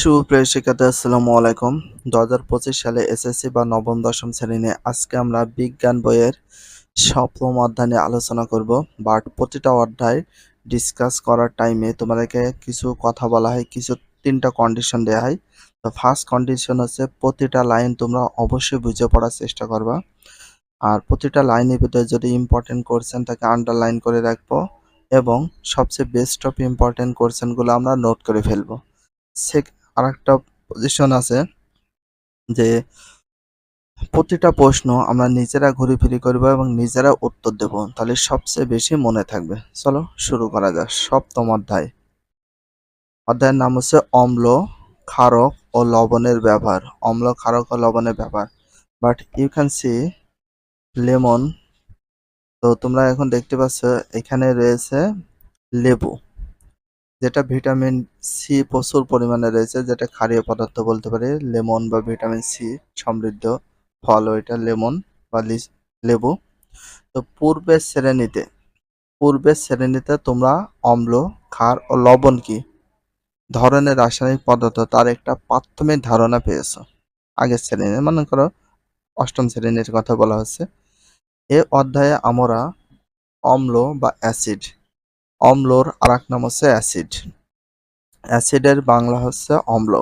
সুপ্রিয় শিক্ষার্থী, আসসালামু আলাইকুম। দু হাজার পঁচিশ সালে এসএসসি বা নবম, দশম শ্রেণি আজকে আমরা বিজ্ঞান বইয়ের সপ্তম অধ্যায় নিয়ে আলোচনা করব। বাট প্রতিটা অধ্যায় ডিসকাস করার টাইমে তোমাদেরকে কিছু কথা বলা হয়, কিছু তিনটা কন্ডিশন দেওয়া হয়। তো ফার্স্ট কন্ডিশন হচ্ছে প্রতিটা লাইন তোমরা অবশ্যই বুঝে পড়ার চেষ্টা করবা। আর প্রতিটা লাইনের ভিতরে যদি ইম্পর্টেন্ট কোশ্চেন থাকে আন্ডারলাইন করে রাখব এবং সবচেয়ে বেস্ট অফ ইম্পর্টেন্ট কোশ্চেনগুলো আমরা নোট করে ফেলব। সেক আর একটা পজিশন আছে যে প্রতিটা প্রশ্ন আমরা নিজেরা ঘুরে ফিরি করব এবং নিজেরা উত্তর দেব। তাহলে সবচেয়ে বেশি মনে থাকবে। চলো শুরু করা যাক। সপ্তম অধ্যায়। অধ্যায়ের নাম হচ্ছে অম্ল, ক্ষারক ও লবণের ব্যবহার। অম্ল, ক্ষারক ও লবণের ব্যবহার। But you can see lemon তো তোমরা এখন দেখতে পাচ্ছ, এখানে রয়েছে লেবু। যেটা ভিটামিন সি প্রচুর পরিমাণে রয়েছে, যেটা ক্ষারীয় পদার্থ বলতে পারি, লেমন বা ভিটামিন সি সমৃদ্ধ ফল, ওইটা লেমন বা লেবু। তো পূর্বের শ্রেণীতে পূর্বের শ্রেণীতে তোমরা অম্ল, ক্ষার ও লবণ কি ধরনের রাসায়নিক পদার্থ, তার একটা প্রাথমিক ধারণা পেয়েছ। আগের শ্রেণি মনে করো অষ্টম শ্রেণির কথা বলা হচ্ছে। এ অধ্যায়ে আমরা অম্ল বা অ্যাসিড অম্লর আর এক নাম হচ্ছে অ্যাসিড। অ্যাসিডের বাংলা হচ্ছে অম্ল।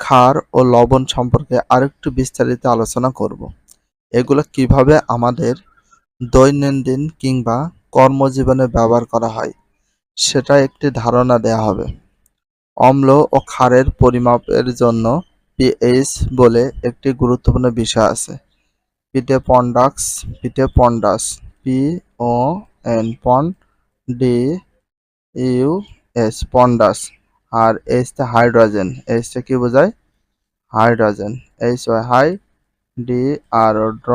ক্ষার ও লবণ সম্পর্কে আরেকটু বিস্তারিত আলোচনা করব। এগুলো কীভাবে আমাদের দৈনন্দিন কিংবা কর্মজীবনে ব্যবহার করা হয়, সেটা একটি ধারণা দেয়া হবে। অম্ল ও ক্ষারের পরিমাপের জন্য পিএইচ বলে একটি গুরুত্বপূর্ণ বিষয় আছে। পিটে পন্ডাক্স, পিটে পন্ডাস, পি ও এন, পন ডি ইউ এস পন্ডাস আর এইচটা হাইড্রোজেন এইচটা কি বোঝায়? হাইড্রোজেন এইচ ওয়াই হাই ডি আর ও ড্র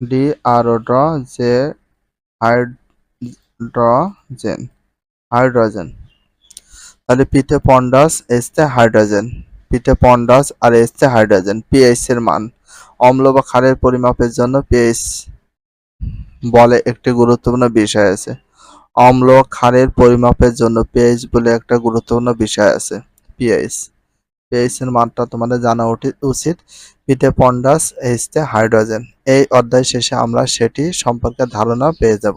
ডি আর ও ড্র জে হাইড্রোজেন হাইড্রোজেন তাহলে পিতে পন্ডাস এসতে হাইড্রোজেন পিতে পন্ডাস আর এসতে হাইড্রোজেন পিএইচ এর মান। অম্ল বা ক্ষারের পরিমাপের জন্য পিএইচ বলে একটি গুরুত্বপূর্ণ বিষয় আছে। অম্ল ক্ষারের পরিমাপের জন্য পিএইচ বলে একটা গুরুত্বপূর্ণ বিষয় আছে পিএইচ পিএইচ এর মানটা তোমাদের জানা উচিত। পিতে পন্ডাস এইচতে হাইড্রোজেন। এই অধ্যায় শেষে আমরা সেটি সম্পর্কে ধারণা পেয়ে যাব।